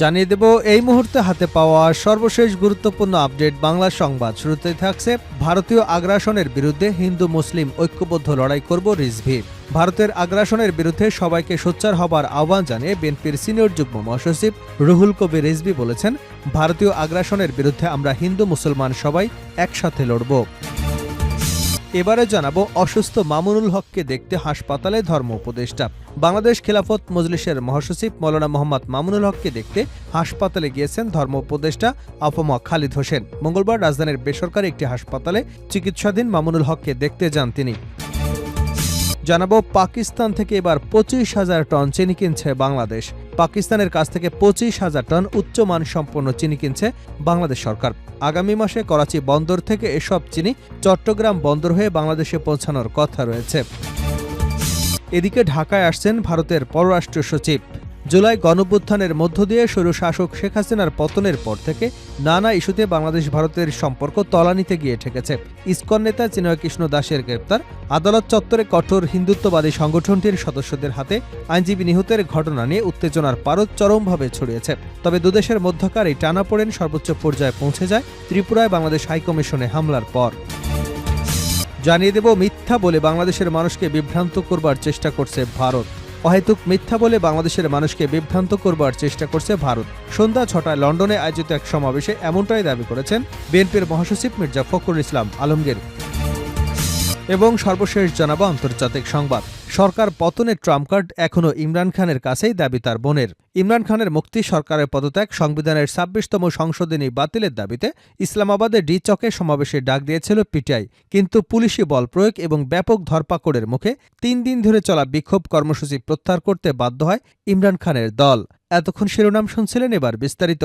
জানিয়ে দেব, এই মুহূর্তে হাতে পাওয়া সর্বশেষ গুরুত্বপূর্ণ আপডেট বাংলা সংবাদ। শুরুতে থাকছে ভারতীয় আগ্রাসনের বিরুদ্ধে হিন্দু মুসলিম ঐক্যবদ্ধ লড়াই করব রিজভি। ভারতের আগ্রাসনের বিরুদ্ধে সবাইকে সোচ্চার হবার আহ্বান জানিয়ে বিএনপির সিনিয়র যুগ্ম মহাসচিব রুহুল কবির রিজভি বলেছেন, ভারতীয় আগ্রাসনের বিরুদ্ধে আমরা হিন্দু মুসলমান সবাই একসাথে লড়ব। এবারে জানাব অসুস্থ মামুনুল হককে দেখতে হাসপাতালে ধর্ম উপদেষ্টা। বাংলাদেশ খেলাফত মজলিসের মহাসচিব মৌলানা মোহাম্মদ মামুনুল হককে দেখতে হাসপাতালে গিয়েছেন ধর্ম উপদেষ্টা আফমা খালিদ হোসেন। মঙ্গলবার রাজধানীর বেসরকারি একটি হাসপাতালে চিকিৎসাধীন মামুনুল হককে দেখতে যান তিনি। জানাব পাকিস্তান থেকে এবার পঁচিশ হাজার টন চিনি কিনছে বাংলাদেশ। পাকিস্তানের কাছ থেকে পঁচিশ হাজার টন উচ্চ সম্পন্ন চিনি কিনছে বাংলাদেশ সরকার। আগামী মাসে করাচি বন্দর থেকে এসব চিনি চট্টগ্রাম বন্দর হয়ে বাংলাদেশে পৌঁছানোর কথা রয়েছে। এদিকে ঢাকায় আসছেন ভারতের পররাষ্ট্র সচিব। জুলাই গণভ্যুত্থানের মধ্য দিয়ে স্বৈরশাসক শেখ হাসিনার পতনের পর থেকে নানা ইস্যুতে বাংলাদেশ ভারতের সম্পর্ক তলানিতে গিয়ে ঠেকেছে। ইসকন নেতা চিনয় কৃষ্ণ দাসের গ্রেপ্তার, আদালত চত্বরে কঠোর হিন্দুত্ববাদী সংগঠনটির সদস্যদের হাতে আইনজীবী নিহতের ঘটনা নিয়ে উত্তেজনার পারদ চরমভাবে ছড়িয়েছে। তবে দুদেশের মধ্যকার এই টানাপোড়েন সর্বোচ্চ পর্যায়ে পৌঁছে যায় ত্রিপুরায় বাংলাদেশ হাইকমিশনে হামলার পর। জানিয়ে দেব মিথ্যা বলে বাংলাদেশের মানুষকে বিভ্রান্ত করবার চেষ্টা করছে ভারত। অহেতুক মিথ্যা বলে বাংলাদেশের মানুষকে বিভ্রান্ত করবার চেষ্টা করছে ভারত। সন্ধ্যা ছটায় লন্ডনে আয়োজিত এক সমাবেশে এমনটাই দাবি করেছেন বিএনপির মহাসচিব মির্জা ফখরুল ইসলাম আলমগীর। এবং সর্বশেষ জানাব আন্তর্জাতিক সংবাদ। সরকার পতনের ট্রাম্প কার্ড এখনও ইমরান খানের কাছেই দাবি তার বোনের। ইমরান খানের মুক্তি সরকারের পদত্যাগ সংবিধানের ছাব্বিশতম সংশোধনী বাতিলের দাবিতে ইসলামাবাদে ডি চকে সমাবেশে ডাক দিয়েছিল পিটিআই। কিন্তু পুলিশি বল প্রয়োগ এবং ব্যাপক ধরপাকড়ের মুখে তিন দিন ধরে চলা বিক্ষোভ কর্মসূচি প্রত্যাহার করতে বাধ্য হয় ইমরান খানের দল। এতক্ষণ শিরোনাম শুনছিলেন এবার বিস্তারিত।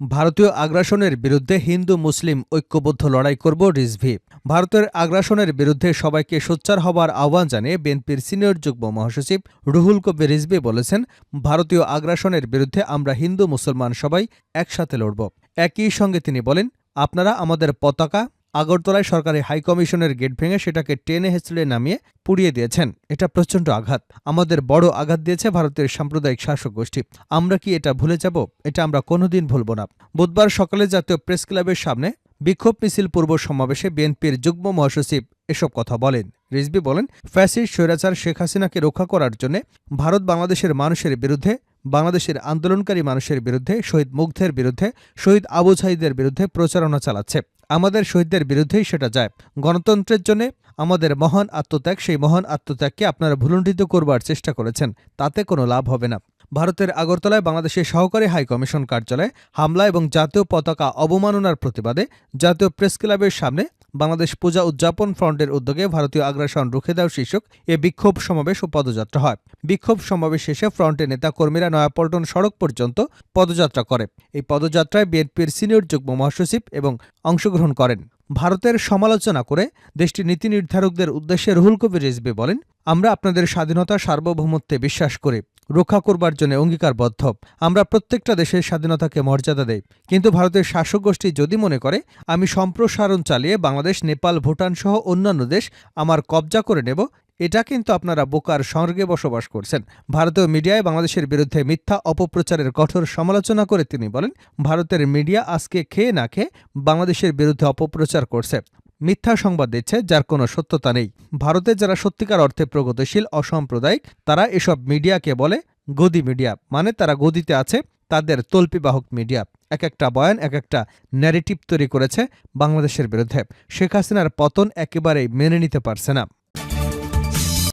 ভারতীয় আগ্রাসনের বিরুদ্ধে হিন্দু মুসলিম ঐক্যবদ্ধ লড়াই করব রিজভি। ভারতের আগ্রাসনের বিরুদ্ধে সবাইকে সোচ্চার হবার আহ্বান জানিয়ে বিএনপির সিনিয়র যুগ্ম মহাসচিব রুহুল কবির রিজভি বলেছেন, ভারতীয় আগ্রাসনের বিরুদ্ধে আমরা হিন্দু মুসলমান সবাই একসাথে লড়ব। একই সঙ্গে তিনি বলেন, আপনারা আমাদের পতাকা আগরতলায় সরকারি হাইকমিশনের গেট ভেঙে সেটাকে টেনে হেঁচড়ে নামিয়ে পুড়িয়ে দিয়েছেন। এটা প্রচণ্ড আঘাত। আমাদের বড় আঘাত দিয়েছে ভারতের সাম্প্রদায়িক শাসক গোষ্ঠী। আমরা কি এটা ভুলে যাব? এটা আমরা কোনোদিন ভুলব না। বুধবার সকালে জাতীয় প্রেস ক্লাবের সামনে বিক্ষোভ মিছিল পূর্ব সমাবেশে বিএনপির যুগ্ম মহাসচিব এসব কথা বলেন। রিজবি বলেন, ফ্যাসিস্ট, স্বৈরাচার শেখ হাসিনাকে রক্ষা করার জন্য ভারত বাংলাদেশের মানুষের বিরুদ্ধে বাংলাদেশের আন্দোলনকারী মানুষের বিরুদ্ধে, শহীদ মুগ্ধের বিরুদ্ধে, শহীদ আবু সাইদের বিরুদ্ধে প্রচারণা চালাচ্ছে। আমাদের শহীদদের বিরুদ্ধেই সেটা যায়। গণতন্ত্রের জন্য আমাদের মহান আত্মত্যাগ, সেই মহান আত্মত্যাগকে আপনারা ভুলুণ্ঠিত করবার চেষ্টা করেছেন। তাতে কোনো লাভ হবে না। ভারতের আগরতলায় বাংলাদেশের সহকারী হাই কমিশন কার্যালয়ে হামলা এবং জাতীয় পতাকা অবমাননার প্রতিবাদে জাতীয় প্রেস ক্লাবের সামনে বাংলাদেশ পূজা উদযাপন ফ্রন্টের উদ্যোগে ভারতীয় আগ্রাসন রুখে দেওয়া শীর্ষক এ বিক্ষোভ সমাবেশ ও পদযাত্রা হয়। বিক্ষোভ সমাবেশ শেষে ফ্রন্টের নেতাকর্মীরা নয়াপল্টন সড়ক পর্যন্ত পদযাত্রা করে। এই পদযাত্রায় বিএনপির সিনিয়র যুগ্ম মহাসচিব এবং অংশগ্রহণ করেন। ভারতের সমালোচনা করে দেশটির নীতি নির্ধারকদের উদ্দেশ্যে রুহুল কবির রিজবি বলেন, আমরা আপনাদের স্বাধীনতা সার্বভৌমত্বে বিশ্বাস করি। রক্ষা করবার জন্য অঙ্গীকারবদ্ধ। আমরা প্রত্যেকটা দেশের স্বাধীনতাকে মর্যাদা দেই। কিন্তু ভারতের শাসক গোষ্ঠী যদি মনে করে, আমি সম্প্রসারণ চালিয়ে বাংলাদেশ, নেপাল, ভুটান সহ অন্যান্য দেশ আমার কবজা করে নেব, এটা কিন্তু আপনারা বোকার স্বর্গে বসবাস করছেন। ভারতীয় মিডিয়ায় বাংলাদেশের বিরুদ্ধে মিথ্যা অপপ্রচারের কঠোর সমালোচনা করে তিনি বলেন, ভারতের মিডিয়া আজকে খেয়ে না খেয়ে বাংলাদেশের বিরুদ্ধে অপপ্রচার করছে। মিথ্যা সংবাদ দিচ্ছে যার কোনো সত্যতা নেই। ভারতে যারা সত্যিকার অর্থে প্রগতিশীল, অসাম্প্রদায়িক, তারা এসব মিডিয়াকে বলে গদি মিডিয়া। মানে তারা গদিতে আছে তাদের তল্পিবাহক মিডিয়া। এক একটা বয়ান, এক একটা ন্যারেটিভ তৈরি করেছে বাংলাদেশের বিরুদ্ধে। শেখ হাসিনার পতন একেবারেই মেনে নিতে পারছে না।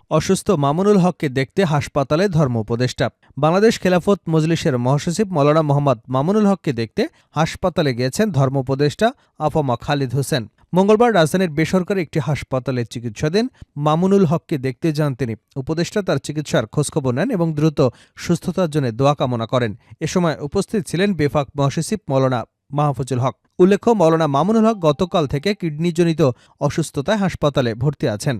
অসুস্থ মামুনুল হককে দেখতে হাসপাতালে ধর্ম উপদেষ্টা। বাংলাদেশ খেলাফত মজলিসের মহাসচিব মৌলানা মোহাম্মদ মামুনুল হককে দেখতে হাসপাতালে গিয়েছেন ধর্ম উপদেষ্টা আফামা খালিদ হোসেন। মঙ্গলবার রাজধানীর বেসরকারি একটি হাসপাতালে চিকিৎসাধীন মামুনুল হককে দেখতে যান তিনি। উপদেষ্টা তার চিকিৎসার খোঁজখবর নেন এবং দ্রুত সুস্থতার জন্য দোয়া কামনা করেন। এ সময় উপস্থিত ছিলেন বেফাক মহাসচিব মৌলানা মাহফুজুল হক। উল্লেখ্য, মৌলানা মামুনুল হক গতকাল থেকে কিডনিজনিত অসুস্থতায় হাসপাতালে ভর্তি আছেন।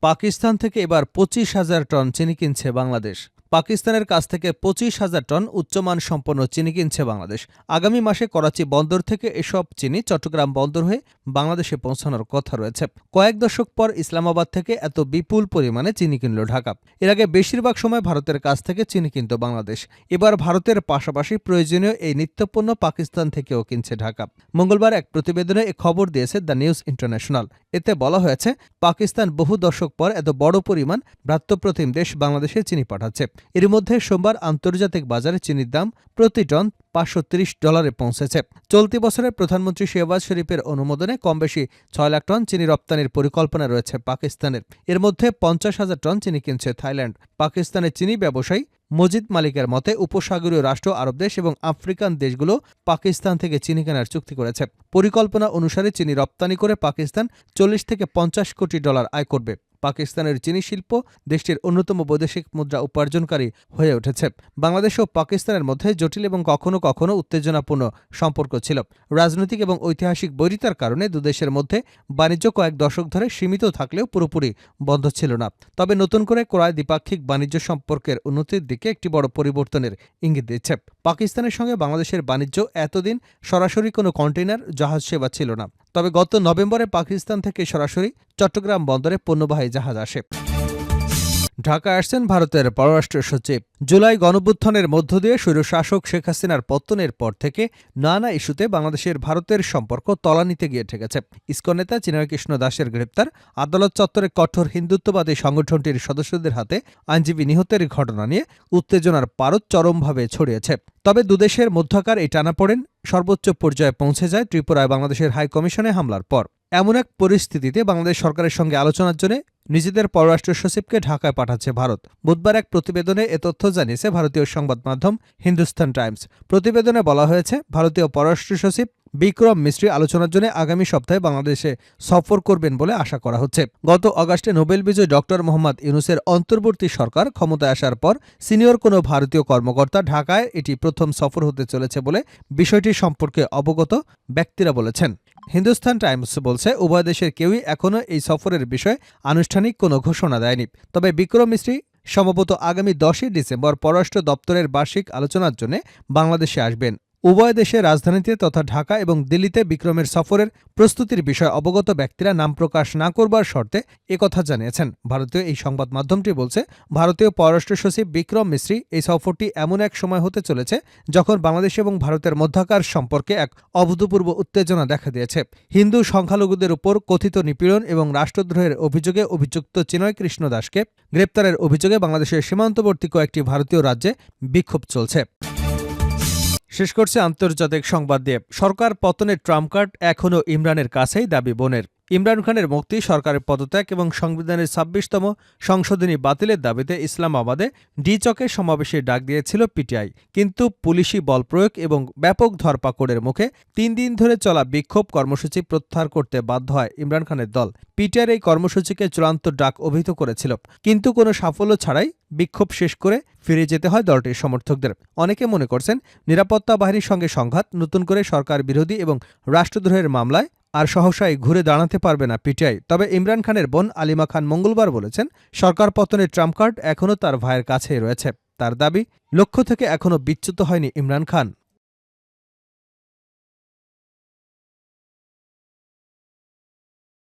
পাকিস্তান থেকে এবার পঁচিশ হাজার টন চিনি কিনছে বাংলাদেশ। পাকিস্তানের কাছ থেকে পঁচিশ হাজার টন উচ্চমান সম্পন্ন চিনি কিনছে বাংলাদেশ। আগামী মাসে করাচি বন্দর থেকে এসব চিনি চট্টগ্রাম বন্দর হয়ে বাংলাদেশে পৌঁছানোর কথা রয়েছে। কয়েক দশক পর ইসলামাবাদ থেকে এত বিপুল পরিমাণে চিনি কিনল ঢাকা। এর আগে বেশিরভাগ সময় ভারতের কাছ থেকে চিনি কিনত বাংলাদেশ। এবার ভারতের পাশাপাশি প্রয়োজনীয় এই নিত্যপণ্য পাকিস্তান থেকেও কিনছে ঢাকা। মঙ্গলবার এক প্রতিবেদনে এ খবর দিয়েছে দ্য নিউজ ইন্টারন্যাশনাল। এতে বলা হয়েছে, পাকিস্তান বহু দশক পর এত বড় পরিমাণ ভ্রাতৃপ্রতিম দেশ বাংলাদেশে চিনি পাঠাচ্ছে। এর মধ্যে সোমবার আন্তর্জাতিক বাজারে চিনির দাম প্রতি টন পাঁচশো ত্রিশ ডলারে পৌঁছেছে। চলতি বছরে প্রধানমন্ত্রী শেহবাজ শরীফের অনুমোদনে কম বেশি ছয় লাখ টন চিনি রপ্তানির পরিকল্পনা রয়েছে পাকিস্তানের। এর মধ্যে পঞ্চাশ হাজার টন চিনি কিনছে থাইল্যান্ড। পাকিস্তানের চিনি ব্যবসায়ী মজিদ মালিকের মতে, উপসাগরীয় রাষ্ট্র, আরব দেশ এবং আফ্রিকান দেশগুলো পাকিস্তান থেকে চিনি কেনার চুক্তি করেছে। পরিকল্পনা অনুসারে চিনি রপ্তানি করে পাকিস্তান চল্লিশ থেকে পঞ্চাশ কোটি ডলার আয় করবে। পাকিস্তানের চিনি শিল্প দেশটির অন্যতম বৈদেশিক মুদ্রা উপার্জনকারী হয়ে উঠেছে। বাংলাদেশ ও পাকিস্তানের মধ্যে জটিল এবং কখনো কখনো উত্তেজনাপূর্ণ সম্পর্ক ছিল। রাজনৈতিক এবং ঐতিহাসিক বৈরিতার কারণে দুদেশের মধ্যে বাণিজ্য কয়েক দশক ধরে সীমিত থাকলেও পুরোপুরি বন্ধ ছিল না। তবে নতুন করে ক্রয় দ্বিপাক্ষিক বাণিজ্য সম্পর্কের উন্নতির দিকে একটি বড় পরিবর্তনের ইঙ্গিত দিচ্ছে। পাকিস্তানের সঙ্গে বাংলাদেশের বাণিজ্য এতদিন সরাসরি কোনো কন্টেইনার, জাহাজ সেবা ছিল না। তবে গত নভেম্বরে পাকিস্তান থেকে সরাসরি চট্টগ্রাম বন্দরে পণ্যবাহী জাহাজ আসে। ঢাকায় আসছেন ভারতের পররাষ্ট্র সচিব। জুলাই গণভ্যুত্থানের মধ্য দিয়ে স্বৈরশাসক শেখ হাসিনার পত্তনের পর থেকে নানা ইস্যুতে বাংলাদেশের ভারতের সম্পর্ক তলানিতে গিয়ে ঠেকেছে। ইসকন নেতা চিনয় কৃষ্ণ দাসের গ্রেপ্তার, আদালত চত্বরে কঠোর হিন্দুত্ববাদী সংগঠনটির সদস্যদের হাতে আইনজীবী নিহতের ঘটনা নিয়ে উত্তেজনার পারদ চরমভাবে ছড়িয়েছে। তবে দুদেশের মধ্যকার এই টানাপোড়েন সর্বোচ্চ পর্যায়ে পৌঁছে যায় ত্রিপুরায় বাংলাদেশের হাইকমিশনে হামলার পর। এমন এক পরিস্থিতিতে বাংলাদেশ সরকারের সঙ্গে আলোচনার জন্য নিজেদের পররাষ্ট্র সচিবকে ঢাকায় পাঠাচ্ছে ভারত। বুধবার এক প্রতিবেদনে এ তথ্য জানিয়েছে ভারতীয় সংবাদ মাধ্যম হিন্দুস্তান টাইমস। প্রতিবেদনে বলা হয়েছে, ভারতীয় পররাষ্ট্র সচিব বিক্রম মিস্ত্রি আলোচনার জন্য আগামী সপ্তাহে বাংলাদেশে সফর করবেন বলে আশা করা হচ্ছে। গত অগাস্টে নোবেল বিজয়ী ডক্টর মোহাম্মদ ইউনুসের অন্তর্বর্তী সরকার ক্ষমতায় আসার পর সিনিয়র কোনো ভারতীয় কর্মকর্তা ঢাকায় এটি প্রথম সফর হতে চলেছে বলে বিষয়টি সম্পর্কে অবগত ব্যক্তিরা বলেছেন। হিন্দুস্তান টাইমস বলছে, উভয় দেশের কেউই এখনও এই সফরের বিষয়ে আনুষ্ঠানিক কোনো ঘোষণা দেয়নি। তবে বিক্রম মিস্ত্রি সম্ভবত আগামী দশই ডিসেম্বর পররাষ্ট্র দপ্তরের বার্ষিক আলোচনার জন্য বাংলাদেশে আসবেন। উভয় দেশের রাজধানীতে তথা ঢাকা এবং দিল্লিতে বিক্রমের সফরের প্রস্তুতির বিষয়ে অবগত ব্যক্তিরা নাম প্রকাশ না করবার শর্তে একথা জানিয়েছেন। ভারতীয় এই সংবাদ মাধ্যমটি বলছে, ভারতীয় পররাষ্ট্র সচিব বিক্রম মিশ্রি এই সফরটি এমন এক সময় হতে চলেছে যখন বাংলাদেশ এবং ভারতের মধ্যাকার সম্পর্কে এক অভূতপূর্ব উত্তেজনা দেখা দিয়েছে। হিন্দু সংখ্যালঘুদের উপর কথিত নিপীড়ন এবং রাষ্ট্রদ্রোহের অভিযোগে অভিযুক্ত চিনয় কৃষ্ণ দাসকে গ্রেপ্তারের অভিযোগে বাংলাদেশের সীমান্তবর্তী কয়েকটি ভারতীয় রাজ্যে বিক্ষোভ চলছে। শেষ করছে আন্তর্জাতিক সংবাদ দিয়ে। সরকার পতনের ট্রাম্প কার্ড এখনও ইমরানের কাছেই দাবি বোনের। ইমরান খানের মুক্তি, সরকারের পদত্যাগ এবং সংবিধানের ছাব্বিশতম সংশোধনী বাতিলের দাবিতে ইসলামাবাদে ডি চকে সমাবেশে ডাক দিয়েছিল পিটিআই। কিন্তু পুলিশি বল প্রয়োগ এবং ব্যাপক ধরপাকড়ের মুখে তিন দিন ধরে চলা বিক্ষোভ কর্মসূচি প্রত্যাহার করতে বাধ্য হয় ইমরান খানের দল। পিটিআর এই কর্মসূচিকে চূড়ান্ত ডাক অভিহিত করেছিল। কিন্তু কোনো সাফল্য ছাড়াই বিক্ষোভ শেষ করে ফিরে যেতে হয় দলটির সমর্থকদের। অনেকে মনে করছেন, নিরাপত্তা বাহিনীর সঙ্গে সংঘাত, নতুন করে সরকার বিরোধী এবং রাষ্ট্রদ্রোহের মামলায় আর সহসায় ঘুরে দাঁড়াতে পারবে না পিটিআই। তবে ইমরান খানের বোন আলিমা খান মঙ্গলবার বলেছেন, সরকার পতনের ট্রাম্প কার্ড এখনও তার ভাইয়ের কাছেই রয়েছে। তার দাবি, লক্ষ্য থেকে এখনও বিচ্যুত হয়নি ইমরান খান।